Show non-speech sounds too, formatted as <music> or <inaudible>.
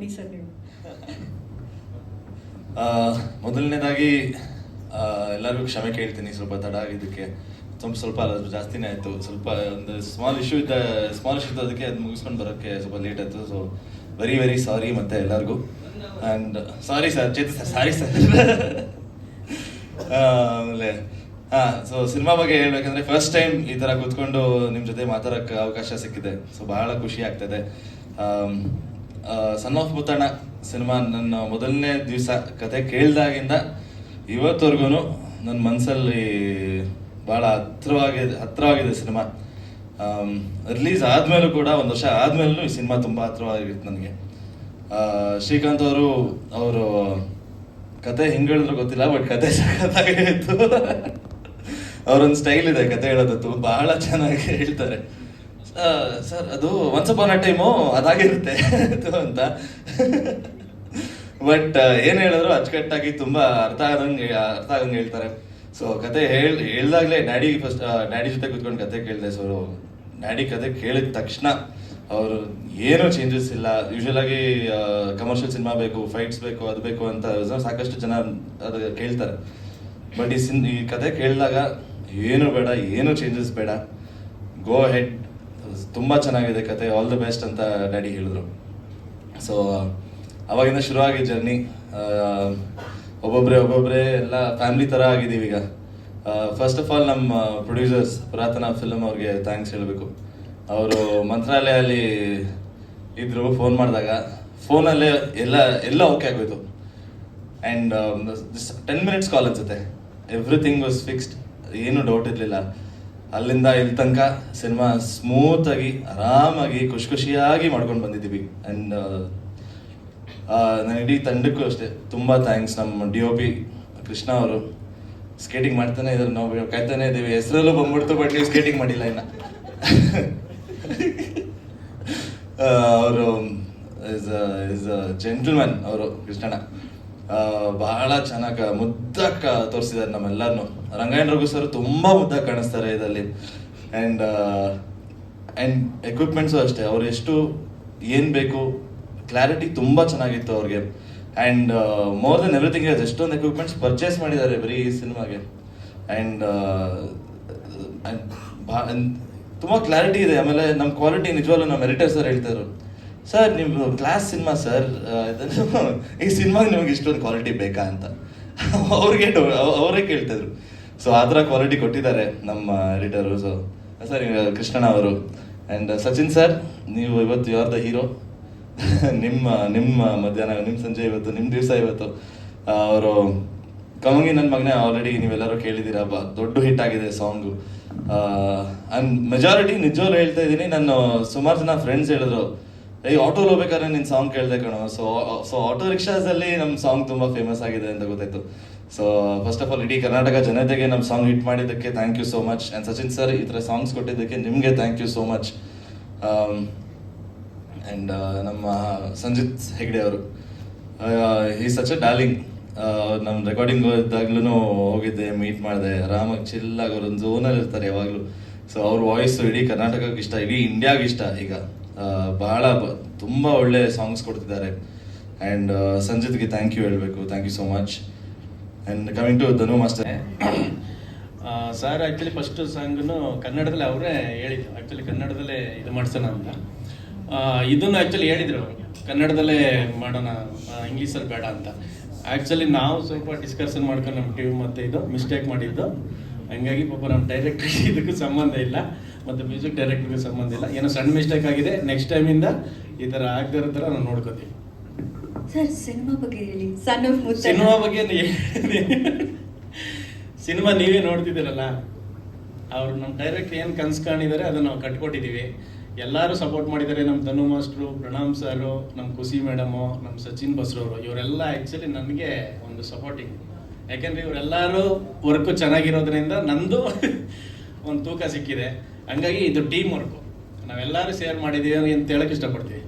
<laughs> ಮೊದಲನೇದಾಗಿ ಎಲ್ಲರಿಗೂ ಕ್ಷಮೆ ಕೇಳ್ತೀನಿ, ಸ್ವಲ್ಪ ತಡ ಆಗಿದ್ದಕ್ಕೆ. ಸ್ವಲ್ಪ ಸ್ವಲ್ಪ ಜಾಸ್ತಿನೇ ಆಯಿತು. ಸ್ವಲ್ಪ ಒಂದು ಸ್ಮಾಲ್ ಇಶ್ಯೂ ಇದ್ದ ಸ್ಮಾಲ್ ಇಶ್ಯೂ ಇತ್ತು ಅದಕ್ಕೆ ಅದು ಮುಗಿಸ್ಕೊಂಡು ಬರೋಕ್ಕೆ ಸ್ವಲ್ಪ ಲೇಟ್ ಆಯಿತು. ಸೊ ವೆರಿ ವೆರಿ ಸಾರಿ ಮತ್ತೆ ಎಲ್ಲರಿಗೂ. ಆ್ಯಂಡ್ ಸಾರಿ ಸರ್ ಚೇತ ಸರ್ ಸಾರಿ ಸರ್ ಆಮೇಲೆ, ಹಾಂ ಸೊ ಸಿನಿಮಾ ಬಗ್ಗೆ ಹೇಳ್ಬೇಕಂದ್ರೆ ಫಸ್ಟ್ ಟೈಮ್ ಈ ಥರ ಕೂತ್ಕೊಂಡು ನಿಮ್ಮ ಜೊತೆ ಮಾತಾಡೋಕ್ಕೆ ಅವಕಾಶ ಸಿಕ್ಕಿದೆ. ಸೊ ಬಹಳ ಖುಷಿ ಆಗ್ತದೆ. ಸನ್ ಆಫ್ ಭೂತಾಣ ಸಿನಿಮಾ ನನ್ನ ಮೊದಲನೇ ದಿವಸ ಕತೆ ಕೇಳಿದಾಗಿಂದ ಇವತ್ತವರೆಗೂ ನನ್ನ ಮನಸ್ಸಲ್ಲಿ ಭಾಳ ಹತ್ರವಾಗಿದೆ ಹತ್ರವಾಗಿದೆ ಸಿನಿಮಾ ರಿಲೀಸ್ ಆದಮೇಲೂ ಕೂಡ, ಒಂದು ವರ್ಷ ಆದಮೇಲೂ ಈ ಸಿನಿಮಾ ತುಂಬ ಹತ್ರವಾಗಿತ್ತು ನನಗೆ. ಶ್ರೀಕಾಂತ್ ಅವರು ಅವರು ಕತೆ ಹೆಂಗ್ ಹೇಳಿದ್ರು ಗೊತ್ತಿಲ್ಲ ಬಟ್ ಕತೆ ಇತ್ತು ಅವ್ರೊಂದು ಸ್ಟೈಲ್ ಇದೆ ಕತೆ ಹೇಳೋದತ್ತು ಬಹಳ ಚೆನ್ನಾಗಿ ಹೇಳ್ತಾರೆ. ಸರ್, ಅದು ಒನ್ಸ್ ಅಪಾನ್ ಅ ಟೈಮು ಅದಾಗಿರುತ್ತೆ <laughs> ಅದು ಅಂತ. ಬಟ್ ಏನ್ ಹೇಳಿದ್ರು ಅಚ್ಚುಕಟ್ಟಾಗಿ ತುಂಬಾ ಅರ್ಥ ಆಗಂಗೆ ಅರ್ಥ ಆಗಂಗೆ ಹೇಳ್ತಾರೆ. ಸೊ ಕತೆ ಹೇಳ್, ಹೇಳ್ದಾಗ್ಲೇ ಡ್ಯಾಡಿ ಫಸ್ಟ್ ಡ್ಯಾಡಿ ಜೊತೆ ಕೂತ್ಕೊಂಡು ಕತೆ ಕೇಳಿದೆ. ಸೊ ಡ್ಯಾಡಿ ಕತೆ ಕೇಳಿದ ತಕ್ಷಣ ಅವರು, ಏನೂ ಚೇಂಜಸ್ ಇಲ್ಲ. ಯೂಶಲ್ ಆಗಿ ಕಮರ್ಷಿಯಲ್ ಸಿನಿಮಾ ಬೇಕು ಫೈಟ್ಸ್ ಬೇಕು, ಅದು ಬೇಕು ಅಂತ ಸಾಕಷ್ಟು ಜನ ಅದು ಕೇಳ್ತಾರೆ. ಬಟ್ ಈ ಸಿನ್, ಈ ಕತೆ ಕೇಳಿದಾಗ, ಏನು ಬೇಡ, ಏನು ಚೇಂಜಸ್ ಬೇಡ. ಗೋ ಹೆಡ್ ತುಂಬ ಚೆನ್ನಾಗಿದೆ ಕತೆ ಆಲ್ ದ ಬೆಸ್ಟ್ ಅಂತ ಡ್ಯಾಡಿ ಹೇಳಿದ್ರು. ಸೊ ಅವಾಗಿಂದ ಶುರುವಾಗಿ ಜರ್ನಿ ಒಬ್ಬೊಬ್ಬರೇ ಒಬ್ಬೊಬ್ಬರೇ ಎಲ್ಲ ಫ್ಯಾಮಿಲಿ ಥರ ಆಗಿದ್ದೀವಿ ಈಗ. ಫಸ್ಟ್ ಆಫ್ ಆಲ್ ನಮ್ಮ ಪ್ರೊಡ್ಯೂಸರ್ಸ್ ಪುರಾತನ ಫಿಲಮ್ ಅವ್ರಿಗೆ ಥ್ಯಾಂಕ್ಸ್ ಹೇಳಬೇಕು. ಅವರು ಮಂತ್ರಾಲಯಲ್ಲಿ ಇದ್ರು ಫೋನ್ ಮಾಡಿದಾಗ. ಫೋನಲ್ಲೇ ಎಲ್ಲ ಎಲ್ಲ ಓಕೆ ಆಗೋಯ್ತು. ಆ್ಯಂಡ್ ಟೆನ್ ಮಿನಿಟ್ಸ್ ಕಾಲ್ ಅನ್ಸುತ್ತೆ. ಎವ್ರಿಥಿಂಗ್ ವಾಸ್ ಫಿಕ್ಸ್ಡ್ ಏನು ಡೌಟ್ ಇರಲಿಲ್ಲ. ಅಲ್ಲಿಂದ ಇಲ್ಲಿ ತನಕ ಸಿನಿಮಾ ಸ್ಮೂತಾಗಿ ಆರಾಮಾಗಿ, ಖುಷಿ ಖುಷಿಯಾಗಿ ಮಾಡ್ಕೊಂಡು ಬಂದಿದ್ದೀವಿ. ಆ್ಯಂಡ್ ನನ್ನ ಇಡೀ ತಂಡಕ್ಕೂ ಅಷ್ಟೇ ತುಂಬ ಥ್ಯಾಂಕ್ಸ್ ನಮ್ಮ ಡಿ ಒ ಪಿ ಕೃಷ್ಣ ಅವರು. ಸ್ಕೇಟಿಂಗ್ ಮಾಡ್ತಾನೆ ಇದ್ದಾರೆ. ನಾವು ಕಾಯ್ತಾನೆ ಇದ್ದೀವಿ. ಹೆಸರಲ್ಲೂ ಬಂದ್ಬಿಡ್ತು ಬಟ್ ನೀವು ಸ್ಕೇಟಿಂಗ್ ಮಾಡಿಲ್ಲ ಇನ್ನ. <laughs> ಅವರು ಇಸ್ ಇಸ್ ಜೆಂಟಲ್ಮನ್ ಅವರು ಕೃಷ್ಣಣ್ಣ ಬಹಳ ಚೆನ್ನಾಗಿ ಮುದ್ದಕ್ಕ ತೋರಿಸಿದ್ದಾರೆ ನಮ್ಮೆಲ್ಲರನ್ನು ರಂಗಾಯಣ ರಘು ಸರ್ ತುಂಬ ಮುದ್ದಾಗಿ ಕಾಣಿಸ್ತಾರೆ ಇದರಲ್ಲಿ. ಆ್ಯಂಡ್ ಆ್ಯಂಡ್ ಎಕ್ವಿಪ್ಮೆಂಟ್ಸು ಅಷ್ಟೇ. ಅವ್ರು ಎಷ್ಟು, ಏನು ಬೇಕು ಕ್ಲಾರಿಟಿ ತುಂಬ ಚೆನ್ನಾಗಿತ್ತು ಅವ್ರಿಗೆ. And more then everything is ಎಷ್ಟೊಂದು ಎಕ್ವಿಪ್ಮೆಂಟ್ಸ್ ಪರ್ಚೇಸ್ ಮಾಡಿದ್ದಾರೆ ಬರೀ ಈ ಸಿನಿಮಾಗೆ. ಆ್ಯಂಡ್ ತುಂಬ ಕ್ಲಾರಿಟಿ ಇದೆ. ಆಮೇಲೆ ನಮ್ಮ ಕ್ವಾಲಿಟಿ ನಿಜವಾಗ್ಲೂ ನಮ್ಮ ಎಡಿಟರ್ ಸರ್ ಹೇಳ್ತಾರೆ ಸರ್ ನೀವು ಕ್ಲಾಸ್ ಸಿನಿಮಾ ಸರ್ ಈ ಸಿನಿಮಾಗೆ ನಿಮಗೆ ಇಷ್ಟೊಂದು ಕ್ವಾಲಿಟಿ ಬೇಕಾ ಅಂತ. <laughs> ಅವ್ರಿಗೆ ಅವರೇ ಕೇಳ್ತಿದ್ರು. ಸೊ ಆ ಥರ ಕ್ವಾಲಿಟಿ ಕೊಟ್ಟಿದ್ದಾರೆ ನಮ್ಮ ಎಡಿಟರು ಸೊ ಸರ್ ಕೃಷ್ಣಣ್ಣ ಅವರು. ಆ್ಯಂಡ್ ಸಚಿನ್ ಸರ್ ನೀವು ಇವತ್ತು ಯು ಆರ್ ದ ಹೀರೋ ನಿಮ್ಮ ನಿಮ್ಮ ಮಧ್ಯಾಹ್ನ ನಿಮ್ಮ ಸಂಜೆ ಇವತ್ತು ನಿಮ್ಮ ದಿವಸ ಇವತ್ತು ಅವರು, ಕಮಂಗಿ ನನ್ನ ಮಗನೇ ಆಲ್ರೆಡಿ ನೀವೆಲ್ಲರೂ ಕೇಳಿದ್ದೀರಾ ದೊಡ್ಡ ಹಿಟ್ ಆಗಿದೆ ಸಾಂಗು ಅಂಡ್ ಮೆಜಾರಿಟಿ ನಿಜವಾಗ್ಲೂ ಹೇಳ್ತಾ ಇದ್ದೀನಿ ನಾನು ಸುಮಾರು ಜನ ಫ್ರೆಂಡ್ಸ್ ಹೇಳಿದ್ರು. ಏಯ್ ಆಟೋಲ್ ಹೋಗ್ಬೇಕಾದ್ರೆ ನಿನ್ನ ಸಾಂಗ್ ಕೇಳಿದೆ ಕಣೋ. ಸೊ ಸೊ ಆಟೋ ರಿಕ್ಷಾಸಲ್ಲಿ ನಮ್ಮ ಸಾಂಗ್ ತುಂಬ ಫೇಮಸ್ ಆಗಿದೆ ಅಂತ ಗೊತ್ತಾಯ್ತು. ಸೊ ಫಸ್ಟ್ ಆಫ್ ಆಲ್ ಇಡೀ ಕರ್ನಾಟಕ ಜನತೆಗೆ ನಮ್ಮ ಸಾಂಗ್ ಹಿಟ್ ಮಾಡಿದ್ದಕ್ಕೆ thank you so much and Sachin sir ಈ ಥರ ಸಾಂಗ್ಸ್ ಕೊಟ್ಟಿದ್ದಕ್ಕೆ ನಿಮಗೆ thank you so much and ನಮ್ಮ ಸಂಜಿತ್ ಹೆಗ್ಡೆ ಅವರು. ಈ ಸಚ್ ಡಾರ್ಲಿಂಗ್ ನಮ್ಮ ರೆಕಾರ್ಡಿಂಗ್ ಇದ್ದಾಗ್ಲೂ ಹೋಗಿದ್ದೆ ಮೀಟ್ ಮಾಡಿದೆ. ಆರಾಮಾಗಿ ಚಿಲ್ಲಾಗಿ ಅವ್ರ ಒಂದು ಝೋನಲ್ಲಿ ಇರ್ತಾರೆ ಯಾವಾಗಲೂ. ಸೊ ಅವ್ರ ವಾಯ್ಸ್ ಇಡೀ ಕರ್ನಾಟಕಕ್ಕೆ ಇಷ್ಟ, ಇಡೀ ಇಂಡಿಯಾಗೆ ಇಷ್ಟ ಈಗ. ಬಹಳ ತುಂಬ ಒಳ್ಳೆ ಸಾಂಗ್ಸ್ ಕೊಡ್ತಿದ್ದಾರೆ. ಆ್ಯಂಡ್ ಸಂಜಿತ್ಗೆ ಥ್ಯಾಂಕ್ ಯು ಹೇಳಬೇಕು. Thank you so much and coming to Dhanu master sir actually first ಸಾಂಗ್ನು ಕನ್ನಡದಲ್ಲಿ ಅವರೇ ಹೇಳಿದ್ರು ಆ್ಯಕ್ಚುಲಿ ಕನ್ನಡದಲ್ಲೇ ಇದು ಮಾಡ್ಸೋಣ ಅಂತ. ಇದನ್ನು ಆ್ಯಕ್ಚುಲಿ ಹೇಳಿದರು ಕನ್ನಡದಲ್ಲೇ ಮಾಡೋಣ. ಇಂಗ್ಲೀಷಲ್ಲಿ ಬೇಡ ಅಂತ. ಆ್ಯಕ್ಚುಲಿ ನಾವು ಸ್ವಲ್ಪ ಡಿಸ್ಕಷನ್ ಮಾಡ್ಕೊಂಡು ನಮ್ಮ ಟಿವಿ ಮತ್ತೆ ಇದು ಮಿಸ್ಟೇಕ್ ಮಾಡಿದ್ದು. ಹಂಗಾಗಿ ಪಾಪ ನಮ್ಮ ಡೈರೆಕ್ಟ್ <laughs> ಇದಕ್ಕೂ ಸಂಬಂಧ ಇಲ್ಲ. ಮತ್ತು ಮ್ಯೂಸಿಕ್ ಡೈರೆಕ್ಟರ್ಗೆ ಸಂಬಂಧ ಇಲ್ಲ. ಏನೋ ಸಣ್ಣ ಮಿಸ್ಟೇಕ್ ಆಗಿದೆ. ನೆಕ್ಸ್ಟ್ ಟೈಮಿಂದ ಈ ಥರ ಆಗದಿರೋ ಥರ ನಾವು ನೋಡ್ಕೋತೀವಿ ಸರ್ ಸಿನಿಮಾ ಬಗ್ಗೆ ಹೇಳಿ. ಸಣ್ಣ ಸಿನಿಮಾ ಬಗ್ಗೆ ಸಿನಿಮಾ ನೀವೇ ನೋಡ್ತಿದ್ದೀರಲ್ಲ. ಅವ್ರು ನಮ್ಮ ಡೈರೆಕ್ಟ್ ಏನು ಕನ್ಸ್ಕೊಂಡಿದ್ದಾರೆ ಕಾಣಿದ್ದಾರೆ ಅದನ್ನ ನಾವು ಕಟ್ಕೊಟ್ಟಿದ್ದೀವಿ ಎಲ್ಲರೂ ಸಪೋರ್ಟ್ ಮಾಡಿದ್ದಾರೆ. ನಮ್ಮ ಧನು ಮಾಸ್ಟ್ರು ಪ್ರಣಾಮ್ ಸರು ನಮ್ಮ ಖುಷಿ ಮೇಡಮು ನಮ್ಮ ಸಚಿನ್ ಬಸ್ರವರು. ಇವರೆಲ್ಲ ಆ್ಯಕ್ಚುಲಿ ನನಗೆ ಒಂದು ಸಪೋರ್ಟಿಂಗ್ ಯಾಕೆಂದರೆ ಇವರೆಲ್ಲರೂ ವರ್ಕು ಚೆನ್ನಾಗಿರೋದ್ರಿಂದ ನಂದು <laughs> ಒಂದು ತೂಕ ಸಿಕ್ಕಿದೆ. ಹಂಗಾಗಿ ಇದು ಟೀಮ್ ವರ್ಕು ನಾವೆಲ್ಲರೂ ಶೇರ್ ಮಾಡಿದ್ದೀವಿ ಅಂತ ಹೇಳಕ್ಕೆ ಇಷ್ಟಪಡ್ತೀವಿ.